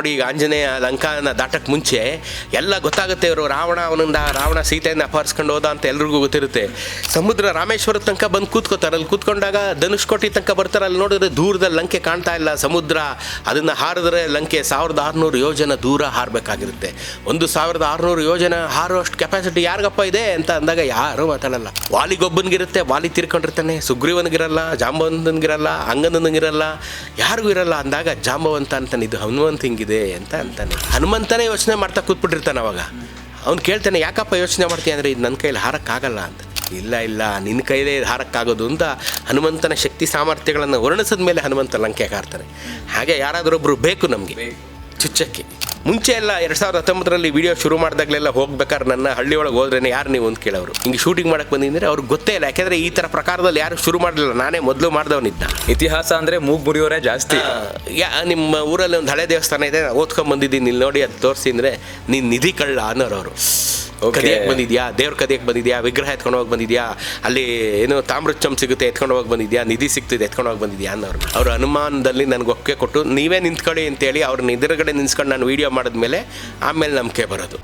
ನೋಡಿ ಈಗ ಆಂಜನೇಯ ಲಂಕಾನ ದಾಟಕ್ಕೆ ಮುಂಚೆ ಎಲ್ಲ ಗೊತ್ತಾಗುತ್ತೆ ಇವರು. ರಾವಣ ಅವನಿಂದ, ರಾವಣ ಸೀತೆಯನ್ನು ಅಪಹರಿಸ್ಕೊಂಡು ಹೋದ ಅಂತ ಎಲ್ರಿಗೂ ಗೊತ್ತಿರುತ್ತೆ. ಸಮುದ್ರ ರಾಮೇಶ್ವರ ತನಕ ಬಂದು ಕೂತ್ಕೋತಾರೆ. ಅಲ್ಲಿ ಕೂತ್ಕೊಂಡಾಗ ಧನುಷ್ಕೋಟಿ ತನಕ ಬರ್ತಾರೆ. ಅಲ್ಲಿ ನೋಡಿದ್ರೆ ದೂರದಲ್ಲಿ ಲಂಕೆ ಕಾಣ್ತಾ ಇಲ್ಲ. ಸಮುದ್ರ ಅದನ್ನು ಹಾರಿದ್ರೆ ಲಂಕೆ ಸಾವಿರದ ಆರುನೂರು ಯೋಜನೆ ದೂರ ಹಾರಬೇಕಾಗಿರುತ್ತೆ. ಒಂದು ಸಾವಿರದ ಆರುನೂರು ಯೋಜನೆ ಹಾರೋ ಅಷ್ಟು ಕೆಪಾಸಿಟಿ ಯಾರಿಗಪ್ಪ ಇದೆ ಅಂತ ಅಂದಾಗ ಯಾರೂ ಮಾತಾಡಲ್ಲ. ವಾಲಿಗೊಬ್ಬನಿಗಿರುತ್ತೆ, ವಾಲಿ ತೀರ್ಕೊಂಡಿರ್ತಾನೆ. ಸುಗ್ರೀವನಿಗಿರಲ್ಲ, ಜಾಂಬವಂತನಿಗಿರಲ್ಲ, ಅಂಗನನಿಗಿರಲ್ಲ, ಯಾರಿಗೂ ಇರಲ್ಲ ಅಂದಾಗ ಜಾಂಬವಂತ ಅಂತಾನೆ ಇದು ಹನುಮಂತ ಹಿಂಗಿದೆ. ಅಂತ ಅಂತಾನೆ. ಹನುಮಂತನೇ ಯೋಚನೆ ಮಾಡ್ತಾ ಕೂತ್ಬಿಟ್ಟಿರ್ತಾನೆ ಅವಾಗ. ಅವ್ನು ಕೇಳ್ತಾನೆ, ಯಾಕಪ್ಪ ಯೋಚನೆ ಮಾಡ್ತೀಯ? ಅಂದರೆ, ಇದು ನನ್ನ ಕೈಯಲ್ಲಿ ಹಾರಕ್ಕಾಗಲ್ಲ ಅಂತ. ಇಲ್ಲ ಇಲ್ಲ ನಿನ್ನ ಕೈಲೇ ಹಾರಕ್ಕಾಗೋದು ಅಂತ ಹನುಮಂತನ ಶಕ್ತಿ ಸಾಮರ್ಥ್ಯಗಳನ್ನು ವರ್ಣಿಸಿದ ಮೇಲೆ ಹನುಮಂತ ಲಂಕೆ ಹಾರ್ತಾನೆ. ಹಾಗೆ ಯಾರಾದರೊಬ್ಬರು ಬೇಕು ನಮಗೆ. ಚುಚ್ಚಕ್ಕೆ. ಮುಂಚೆ ಎಲ್ಲ ಎರಡು ಸಾವಿರದ ಹತ್ತೊಂಬತ್ತರಲ್ಲಿ ವಿಡಿಯೋ ಶುರು ಮಾಡಿದಾಗಲೆಲ್ಲ ಹೋಗ್ಬೇಕಾದ್ರೆ ನನ್ನ ಹಳ್ಳಿ ಒಳಗೆ ಹೋದ್ರೇನೆ ಯಾರು ನೀವು ಅಂತ ಕೇಳೋರು. ಹಿಂಗೆ ಶೂಟಿಂಗ್ ಮಾಡಕ್ಕೆ ಬಂದಿದ್ರೆ ಅವ್ರಿಗೆ ಗೊತ್ತೇ ಇಲ್ಲ. ಯಾಕೆಂದರೆ ಈ ಥರ ಪ್ರಕಾರದಲ್ಲಿ ಯಾರು ಶುರು ಮಾಡಲಿಲ್ಲ. ನಾನೇ ಮೊದಲು ಮಾಡಿದವನಿದ್ದ. ಇತಿಹಾಸ ಅಂದರೆ ಮೂಗ್ ಮುರಿಯೋರೇ ಜಾಸ್ತಿ. ಯಾ ನಿಮ್ಮ ಊರಲ್ಲಿ ಒಂದು ಹಳೆ ದೇವಸ್ಥಾನ ಇದೆ ಓದ್ಕೊಂಡ್ ಬಂದಿದ್ದೀನಿ ಇಲ್ಲಿ ನೋಡಿ ಅದು ತೋರಿಸಿ ಅಂದರೆ ನೀನು ನಿಧಿ ಕಳ್ಳ ಅನ್ನೋರು ಅವರು. ಕದಿಯಕ್ಕೆ ಬಂದಿದ್ಯಾ? ದೇವ್ರ ಕದಿಯಕ್ಕೆ ಬಂದಿದ್ಯಾ? ವಿಗ್ರಹ ಎತ್ಕೊಂಡು ಹೋಗಿ ಬಂದಿದ್ಯಾ? ಅಲ್ಲಿ ಏನು ತಾಮ್ರಚಮ್ ಸಿಗುತ್ತೆ, ಎತ್ಕೊಂಡು ಹೋಗಿ ಬಂದಿದ್ಯಾ? ನಿಧಿ ಸಿಗ್ತಿದೆ, ಎತ್ಕೊಂಡು ಹೋಗಿ ಬಂದಿದ್ಯಾ ಅನ್ನೋರು. ಅವ್ರ ಅನುಮಾನದಲ್ಲಿ ನನಗೆ ಒಕ್ಕೆ ಕೊಟ್ಟು, ನೀವೇ ನಿಂತ್ಕೊಳ್ಳಿ ಅಂತೇಳಿ ಅವ್ರನ್ನ ಎದುರುಗಡೆ ನಿಂತ್ಕೊಂಡು ನಾನು ವೀಡಿಯೋ ಮಾಡಿದ್ಮೇಲೆ ಆಮೇಲೆ ನಂಬಿಕೆ ಬರೋದು.